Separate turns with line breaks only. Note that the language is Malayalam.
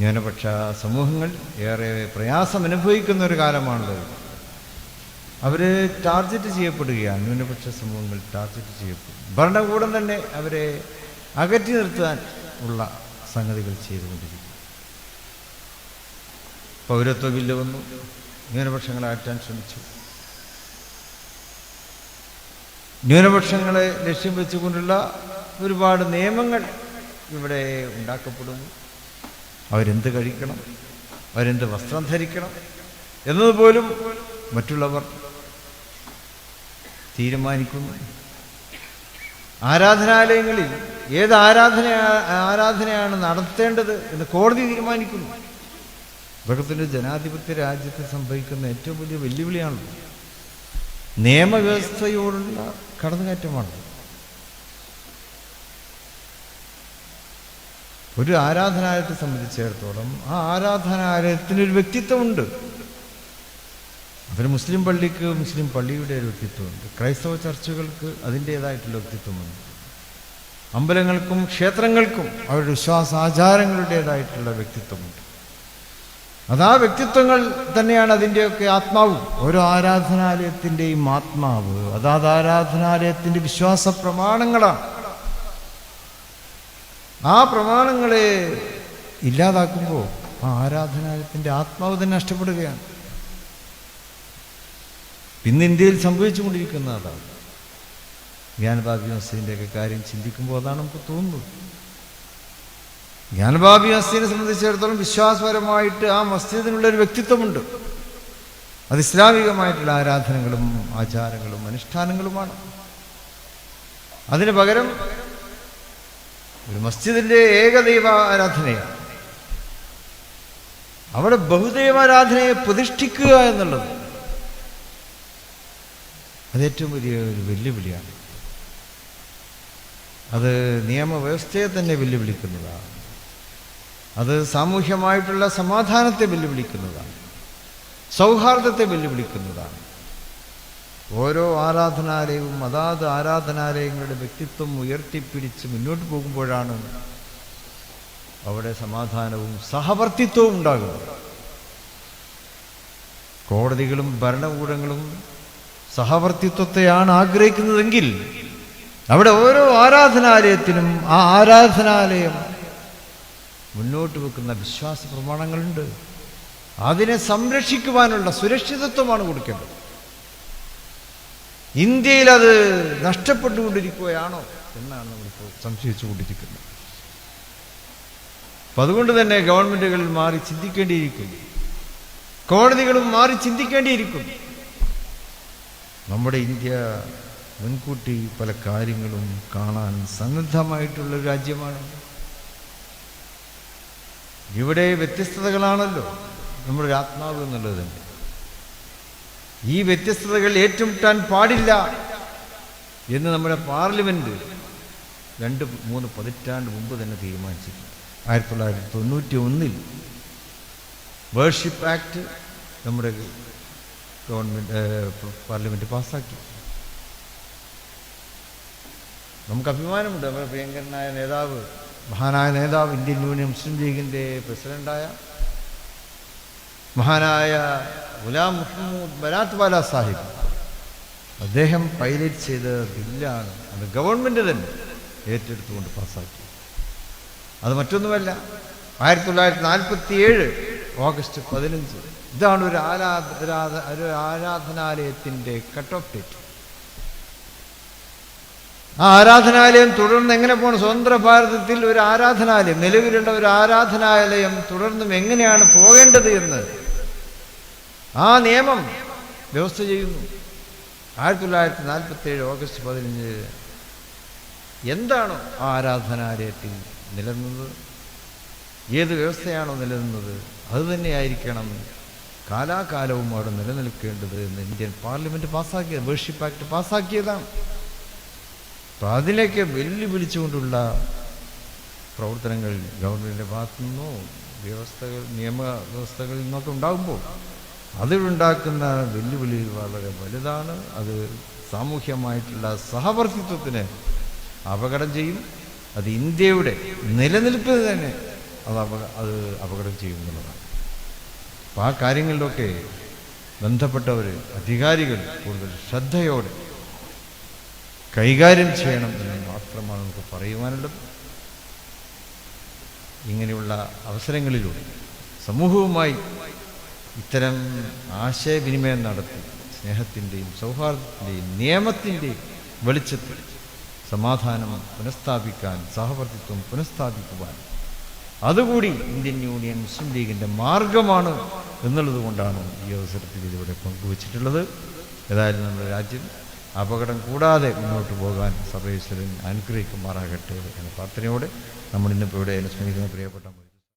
ന്യൂനപക്ഷ സമൂഹങ്ങൾ ഏറെ പ്രയാസം അനുഭവിക്കുന്ന ഒരു കാലമാണല്ലോ അവർ ടാർഗറ്റ് ചെയ്യപ്പെടുകയാണ്. ന്യൂനപക്ഷ സമൂഹങ്ങൾ ടാർഗറ്റ് ചെയ്യപ്പെടും. ഭരണകൂടം തന്നെ അവരെ അകറ്റി നിർത്താൻ ഉള്ള സംഗതികൾ ചെയ്തുകൊണ്ടിരിക്കും പൗരത്വ ബില്ല് വന്നു. ന്യൂനപക്ഷങ്ങളെ അകറ്റാൻ ശ്രമിച്ചു. ന്യൂനപക്ഷങ്ങളെ ലക്ഷ്യം വെച്ചുകൊണ്ടുള്ള ഒരുപാട് നിയമങ്ങൾ ഇവിടെ ഉണ്ടാക്കപ്പെടുന്നു. അവരെന്ത് കഴിക്കണം? അവരെന്ത് വസ്ത്രം ധരിക്കണം? എന്നതുപോലും മറ്റുള്ളവർ തീരുമാനിക്കുന്നു. ആരാധനാലയങ്ങളിൽ ഏത് ആരാധന ആരാധനയാണ് നടത്തേണ്ടത് എന്ന് കോടതി തീരുമാനിക്കുന്നു. ലോകത്തിന്റെ ജനാധിപത്യ രാജ്യത്ത് സംഭവിക്കുന്ന ഏറ്റവും വലിയ വെല്ലുവിളിയാണ് നിയമവ്യവസ്ഥയോടുള്ള കടന്നുകയറ്റമാണ് ഒരു ആരാധനാലയത്തെ സംബന്ധിച്ചിടത്തോളം ആ ആരാധനാലയത്തിന് ഒരു വ്യക്തിത്വമുണ്ട്. അതൊരു മുസ്ലിം പള്ളിക്ക് മുസ്ലിം പള്ളിയുടെ ഒരു വ്യക്തിത്വമുണ്ട്. ക്രൈസ്തവ ചർച്ചുകൾക്ക് അതിന്റേതായിട്ടുള്ള വ്യക്തിത്വമുണ്ട്. അമ്പലങ്ങൾക്കും ക്ഷേത്രങ്ങൾക്കും അവരുടെ വിശ്വാസാചാരങ്ങളുടേതായിട്ടുള്ള വ്യക്തിത്വമുണ്ട്. അതാ വ്യക്തിത്വങ്ങൾ തന്നെയാണ് അതിന്റെയൊക്കെ ആത്മാവും. ഓരോ ആരാധനാലയത്തിന്റെയും ആത്മാവ് അതാത് ആരാധനാലയത്തിന്റെ വിശ്വാസ പ്രമാണങ്ങളാണ് ആ പ്രമാണങ്ങളെ ഇല്ലാതാക്കുമ്പോൾ ആ ആരാധനാലയത്തിന്റെ ആത്മാവ് തന്നെ നഷ്ടപ്പെടുകയാണ്. ഇന്ന് ഇന്ത്യയിൽ സംഭവിച്ചുകൊണ്ടിരിക്കുന്ന അതാണ്. ജ്ഞാനബാബി മസ്ജിദിന്റെയൊക്കെ കാര്യം ചിന്തിക്കുമ്പോൾ അതാണ് നമുക്ക് തോന്നുന്നത്. ജ്ഞാനബാബി മസ്ജിദിനെ സംബന്ധിച്ചിടത്തോളം വിശ്വാസപരമായിട്ട് ആ മസ്ജിദിനുള്ള ഒരു വ്യക്തിത്വമുണ്ട്. അത് ഇസ്ലാമികമായിട്ടുള്ള ആരാധനകളും ആചാരങ്ങളും അനുഷ്ഠാനങ്ങളുമാണ്. അതിന് പകരം ഒരു മസ്ജിദിന്റെ ഏകദൈവ ആരാധനയാണ് അവിടെ ബഹുദൈവാരാധനയെ പ്രതിഷ്ഠിക്കുക എന്നുള്ളത് അതേറ്റവും വലിയ ഒരു വെല്ലുവിളിയാണ്. അത് നിയമവ്യവസ്ഥയെ തന്നെ വെല്ലുവിളിക്കുന്നതാണ്. അത് സാമൂഹ്യമായിട്ടുള്ള സമാധാനത്തെ വെല്ലുവിളിക്കുന്നതാണ്. സൗഹാർദ്ദത്തെ വെല്ലുവിളിക്കുന്നതാണ്. ഓരോ ആരാധനാലയവും അതാത് ആരാധനാലയങ്ങളുടെ വ്യക്തിത്വം ഉയർത്തിപ്പിടിച്ച് മുന്നോട്ട് പോകുമ്പോഴാണ് അവിടെ സമാധാനവും സഹവർത്തിത്വവും ഉണ്ടാകുന്നത്. കോടതികളും ഭരണകൂടങ്ങളും സഹവർത്തിത്വത്തെയാണ് ആഗ്രഹിക്കുന്നതെങ്കിൽ അവിടെ ഓരോ ആരാധനാലയത്തിനും ആ ആരാധനാലയം മുന്നോട്ട് വെക്കുന്ന വിശ്വാസ പ്രമാണങ്ങളുണ്ട്. അതിനെ സംരക്ഷിക്കുവാനുള്ള സുരക്ഷിതത്വമാണ് കൊടുക്കേണ്ടത്. ഇന്ത്യയിൽ അത് നഷ്ടപ്പെട്ടുകൊണ്ടിരിക്കുകയാണോ എന്നാണ് നമ്മളിപ്പോൾ സംശയിച്ചുകൊണ്ടിരിക്കുന്നത്. അപ്പം അതുകൊണ്ട് തന്നെ ഗവൺമെന്റുകൾ മാറി ചിന്തിക്കേണ്ടിയിരിക്കുന്നു. കോടതികളും മാറി ചിന്തിക്കേണ്ടിയിരിക്കുന്നു. നമ്മുടെ ഇന്ത്യ മുൻകൂട്ടി പല കാര്യങ്ങളും കാണാൻ സന്നദ്ധമായിട്ടുള്ള രാജ്യമാണ്. ഇവിടെ വ്യത്യസ്തതകളാണല്ലോ. നമ്മുടെ ആത്മാവ് എന്നുള്ളത് തന്നെ. ഈ വ്യത്യസ്തതകൾ ഏറ്റുമുട്ടാൻ പാടില്ല എന്ന് നമ്മുടെ പാർലമെന്റ് രണ്ട് മൂന്ന് പതിറ്റാണ്ട് മുമ്പ് തന്നെ തീരുമാനിച്ചിട്ടുണ്ട് ആയിരത്തി തൊള്ളായിരത്തി തൊണ്ണൂറ്റി ഒന്നിൽ വേർഷിപ്പ് ആക്ട് നമ്മുടെ ഗവൺമെന്റ് പാർലമെന്റ് പാസ്സാക്കി. നമുക്ക് അഭിമാനമുണ്ട്. നമ്മുടെ പ്രിയങ്കരനായ നേതാവ് മഹാനായ നേതാവ് ഇന്ത്യൻ യൂണിയൻ മുസ്ലിം ലീഗിന്റെ പ്രസിഡന്റായ മഹാനായ ഗുലാം മുഹമ്മൂദ് ബരാത്വാല വാല സാഹിബ്. അദ്ദേഹം പൈലറ്റ് ചെയ്ത ബില്ലാണ് അത് ഗവൺമെന്റ് തന്നെ ഏറ്റെടുത്തുകൊണ്ട് പാസ്സാക്കി അത് മറ്റൊന്നുമല്ല ആയിരത്തി തൊള്ളായിരത്തി നാൽപ്പത്തി ഏഴ് ഓഗസ്റ്റ് പതിനഞ്ച് ഇതാണ് ഒരു ആരാധ ഒരു ആരാധനാലയത്തിന്റെ കട്ട് ഓഫ് ഡേറ്റ്. ആ ആരാധനാലയം തുടർന്ന് എങ്ങനെ പോകണം സ്വതന്ത്ര ഭാരതത്തിൽ ഒരു ആരാധനാലയം നിലവിലുള്ള ഒരു ആരാധനാലയം തുടർന്നും എങ്ങനെയാണ് പോകേണ്ടത് എന്ന് ആ നിയമം വ്യവസ്ഥ ചെയ്യുന്നു. ആയിരത്തി തൊള്ളായിരത്തി നാൽപ്പത്തി ഏഴ് ഓഗസ്റ്റ് പതിനഞ്ച്. എന്താണോ ആ ആരാധനാലയത്തിൽ നിലനിന്നത്? ഏത് വ്യവസ്ഥയാണോ നിലനിന്നത്? അതുതന്നെയായിരിക്കണം കാലാകാലവും അവിടെ നിലനിൽക്കേണ്ടത് എന്ന് ഇന്ത്യൻ പാർലമെന്റ് പാസ്സാക്കിയത് വേർഷിപ്പ് ആക്ട് പാസ്സാക്കിയതാണ്. അപ്പം അതിലേക്ക് വെല്ലുവിളിച്ചുകൊണ്ടുള്ള പ്രവർത്തനങ്ങൾ ഗവൺമെന്റിന്റെ ഭാഗത്തു നിന്നോ വ്യവസ്ഥകൾ നിയമ വ്യവസ്ഥകളിൽ നിന്നൊക്കെ ഉണ്ടാകുമ്പോൾ അതിലുണ്ടാക്കുന്ന വെല്ലുവിളി വളരെ വലുതാണ്. അത് സാമൂഹ്യമായിട്ടുള്ള സഹവർത്തിത്വത്തിന് അപകടം ചെയ്യും. അത് ഇന്ത്യയുടെ നിലനിൽപ്പിന് തന്നെ അത് അപക അത് അപകടം ചെയ്യുന്നുള്ളതാണ് അപ്പം ആ കാര്യങ്ങളിലൊക്കെ ബന്ധപ്പെട്ടവർ അധികാരികൾ കൂടുതൽ ശ്രദ്ധയോടെ കൈകാര്യം ചെയ്യണം എന്ന് മാത്രമാണ് നമുക്ക് പറയുവാനുള്ളത്. ഇങ്ങനെയുള്ള അവസരങ്ങളിലൂടെ സമൂഹവുമായി ഇത്തരം ആശയവിനിമയം നടത്തി സ്നേഹത്തിന്റെയും സൗഹാർദ്ദത്തിന്റെയും നിയമത്തിന്റെയും വെളിച്ചത്തിൽ സമാധാനം പുനഃസ്ഥാപിക്കാൻ സഹവർത്തിത്വം പുനഃസ്ഥാപിക്കുവാൻ. അതുകൂടി ഇന്ത്യൻ യൂണിയൻ മുസ്ലിം ലീഗിന്റെ മാർഗമാണ് എന്നുള്ളത് കൊണ്ടാണ് ഈ അവസരത്തിൽ ഇതിവിടെ പങ്കുവച്ചിട്ടുള്ളത്. ഏതായാലും നമ്മുടെ രാജ്യം അപകടം കൂടാതെ മുന്നോട്ട് പോകാൻ സർവേശ്വരൻ അനുഗ്രഹിക്കുമാറാകട്ടെ എന്ന പ്രാർത്ഥനയോടെ നമ്മൾ ഇന്നിപ്പോൾ ഇവിടെ അനുസ്മരിക്കുന്ന പ്രിയപ്പെട്ട